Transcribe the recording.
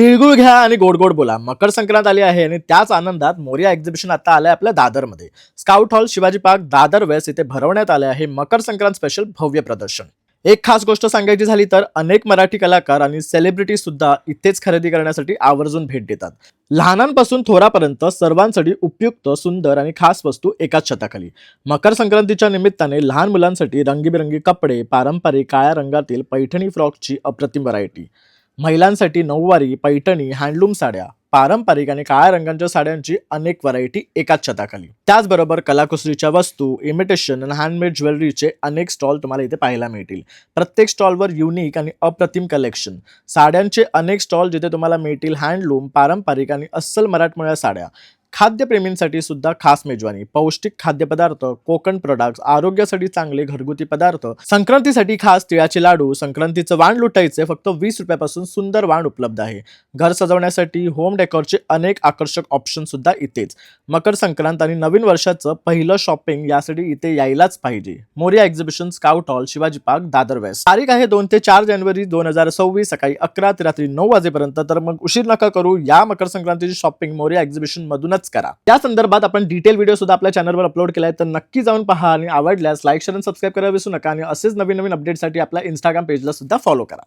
तिळगुळ घ्या आणि गोड गोड बोला. मकर संक्रांत आली आहे आणि त्याच आनंदात मोरिया एक्झिबिशन आता आलंय आपल्या दादरमध्ये. Scout hall Shivaji park Dadar west इथे भरवण्यात आले आहे मकर संक्रांत स्पेशल भव्य प्रदर्शन. एक खास गोष्ट सांगायची झाली तर अनेक मराठी कलाकार आणि सेलिब्रिटी सुद्धा इथेच खरेदी करण्यासाठी आवर्जून भेट देतात. लहानांपासून थोरापर्यंत सर्वांसाठी उपयुक्त सुंदर आणि खास वस्तू एकाच छताखाली. मकर संक्रांतीच्या निमित्ताने लहान मुलांसाठी रंगीबेरंगी कपडे पारंपरिक काळ्या रंगातील पैठणी फ्रॉकची अप्रतिम व्हरायटी महिलांसाठी नऊवारी पैठणी हँडलूम साड्या पारंपरिक आणि काळ्या रंगांच्या साड्यांची अनेक व्हरायटी एकाच छताखाली. त्याचबरोबर कलाकुसरीच्या वस्तू इमिटेशन आणि हँडमेड ज्वेलरीचे अनेक स्टॉल तुम्हाला इथे पाहायला मिळतील. प्रत्येक स्टॉलवर युनिक आणि अप्रतिम कलेक्शन साड्यांचे अनेक स्टॉल जिथे तुम्हाला मिळतील हँडलूम पारंपरिक आणि अस्सल मराठमोळ्या साड्या. खाद्यप्रेमींसाठी सुद्धा खास मेजवानी. पौष्टिक खाद्यपदार्थ कोकण प्रोडक्ट्स आरोग्यासाठी चांगले घरगुती पदार्थ संक्रांतीसाठी खास तिळाचे लाडू संक्रांतीचं वाण लुटायचे फक्त वीस रुपयापासून सुंदर वाण उपलब्ध आहे. घर सजवण्यासाठी होम डेकोरचे अनेक आकर्षक ऑप्शन सुद्धा इथेच. मकर संक्रांत आणि नवीन वर्षाचं पहिलं शॉपिंग यासाठी इथे यायलाच पाहिजे. Moriya exhibition scout hall Shivaji park Dadar west तारीख आहे दोन ते चार जानेवारी दोन हजार सव्वीस सकाळी अकरा ते रात्री नऊ वाजेपर्यंत. तर मग उशीर नका करू. या मकर संक्रांतीची शॉपिंग मोरिया एक्झिबिशन मधूनच करा. त्या संदर्भात आपण डिटेल व्हिडिओ सुद्धा आपल्या चॅनलवर अपलोड केलाय तर नक्की जाऊन पहा आणि आवडल्यास लाईक शेअर आणि सबस्क्राईब करायला विसरू नका. आणि असेच नवीन नवीन अपडेटसाठी आपल्या इंस्टाग्राम पेजला सुद्धा फॉलो करा.